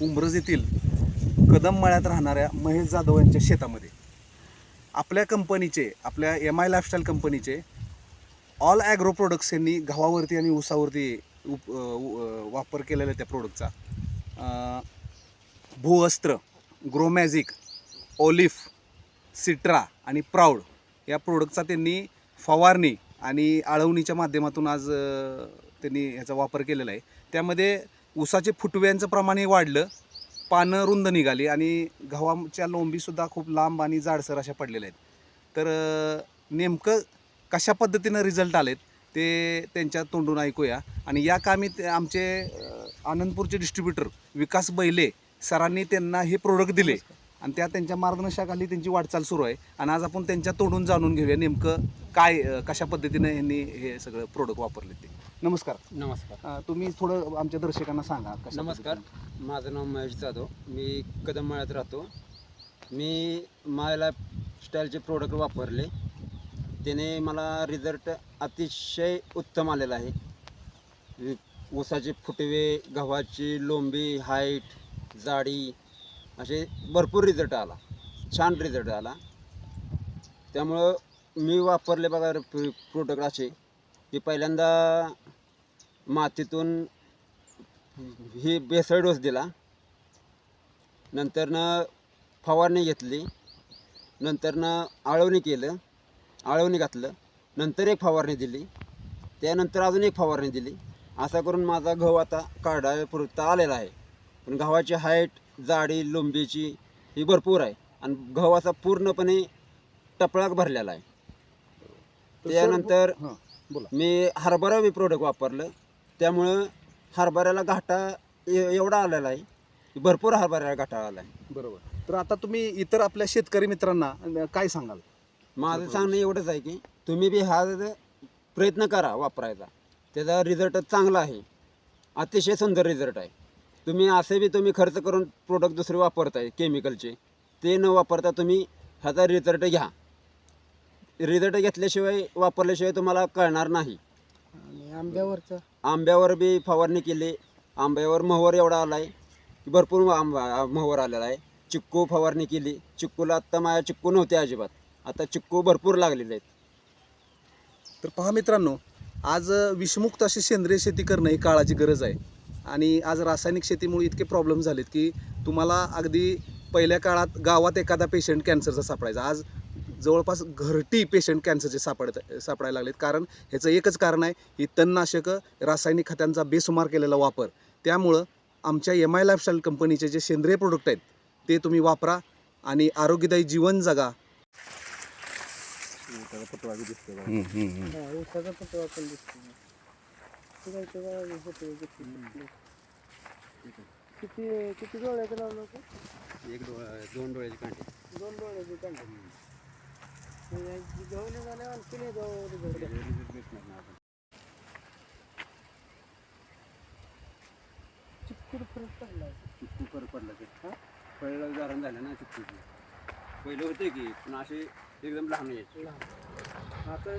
उंब्रज येथील कदम मळ्यात राहणाऱ्या महेश जाधव यांच्या शेतामध्ये. आपल्या कंपनीचे आपल्या एम आय लाईफस्टाईल कंपनीचे ऑल ॲग्रो प्रोडक्ट्स यांनी गव्हावरती आणि ऊसावरती उप वापर केलेला आहे त्या प्रोडक्टचा भूअस्त्र ग्रोमॅझिक ओलिफ सिट्रा आणि प्राऊड या प्रोडक्टचा त्यांनी फवारणी आणि आळवणीच्या माध्यमातून आज त्यांनी ह्याचा वापर केलेला आहे. त्यामध्ये ऊसाचे फुटव्यांचं प्रमाणही वाढलं पानं रुंद निघाली आणि गव्हाच्या लोंबीसुद्धा खूप लांब आणि जाडसर अशा पडलेल्या आहेत. तर नेमकं कशा पद्धतीनं रिझल्ट आलेत ते त्यांच्या तोंडून ऐकूया. आणि या कामी ते आमचे आनंदपूरचे डिस्ट्रीब्युटर विकास बैले सरांनी त्यांना हे प्रोडक्ट दिले आणि त्या त्यांच्या मार्गदर्शनाखाली त्यांची वाटचाल सुरू आहे. आणि आज आपण त्यांच्या तोंडून जाणून घेऊया नेमकं काय कशा पद्धतीनं यांनी हे सगळं प्रोडक्ट वापरले ते. नमस्कार. नमस्कार. अ, तुम्ही थोडं आमच्या दर्शकांना सांगा कशा नमस्कार. माझं नाव महेश जाधव. मी कदममाळ्यात राहतो. मी माय लाईफ स्टाईलचे प्रोडक्ट वापरले. त्याने मला रिझल्ट अतिशय उत्तम आलेला आहे. वि- ऊसाचे फुटवे गव्हाची लोंबी हाईट जाडी असे भरपूर रिझल्ट आला. छान रिझल्ट आला. त्यामुळं मी वापरले बघा प्रोडक्ट असे. की पहिल्यांदा मातीतून ही बेसळ डोस दिला. नंतरनं फवारणी घेतली. नंतरनं आळवणी केलं. आळवणी घातलं. नंतर एक फवारणी दिली. त्यानंतर अजून एक फवारणी दिली. असा करून माझा गहू आता काढापुरता आलेला आहे. पण गव्हाची हाईट जाडी लोंबीची ही भरपूर आहे. आणि गहू असा पूर्णपणे टपळाक भरलेला आहे. त्यानंतर बोला. मी हरभरा बी प्रोडक्ट वापरलं. त्यामुळं हरभऱ्याला घाटा ए- एवढा आलेला आहे. भरपूर हरभऱ्याला घाटा आला आहे बरोबर. तर आता तुम्ही इतर आपल्या शेतकरी मित्रांना अ, काय सांगाल? माझं सांगणं एवढंच आहे की तुम्ही बी हा ज- प्रयत्न करा वापरायचा. त्याचा रिझल्ट चांगला आहे. अतिशय सुंदर रिझल्ट आहे. तुम्ही असे बी तुम्ही खर्च करून प्रोडक्ट दुसरे वापरताय केमिकलचे ते न वापरता तुम्ही ह्याचा रिझल्ट घ्या. रिझल्ट घेतल्याशिवाय वापरल्याशिवाय तुम्हाला कळणार नाही. आणि आंब्यावरचं? आंब्यावर बी फवारणी केली. आंब्यावर मोहर एवढा आला आहे की भरपूर आंबा मोहर आलेला आहे. चिक्कू फवारणी केली. चिक्कूला आत्ता माझ्या चिक्कू नव्हते अजिबात. आता चिक्कू भरपूर लागलेले आहेत. तर पहा मित्रांनो आज विषमुक्त अशी सेंद्रिय शेती करणं ही काळाची गरज आहे. आणि आज रासायनिक शेतीमुळे इतके प्रॉब्लेम झालेत की तुम्हाला अगदी पहिल्या काळात गावात एखादा पेशंट कॅन्सरचा सापडायचा. आज जवळपास घरटी पेशंट कॅन्सरचे सापडत सापडायला लागलेत. कारण ह्याचं एकच कारण आहे ही तणनाशकं रासायनिक खतांचा बेसुमार केलेला वापर. त्यामुळं आमच्या एम आय लाईफस्टाईल कंपनीचे जे सेंद्रिय प्रोडक्ट आहेत ते तुम्ही वापरा आणि आरोग्यदायी जीवन जगा. हा, हे हे किती किती डोळ्याचं लावलं होतं? एक दोन डोळ्याचे कांटे दोन डोळ्याचे कांडे घेऊन निघाले आणखी नाही जाऊ चिपकूड फरक पडला चिक्कू फरक पडला ते हा? पहिलं गरम झालं ना चिक्कूची पहिलं होते की पण असे एकदम लहान यायचे. लहान आता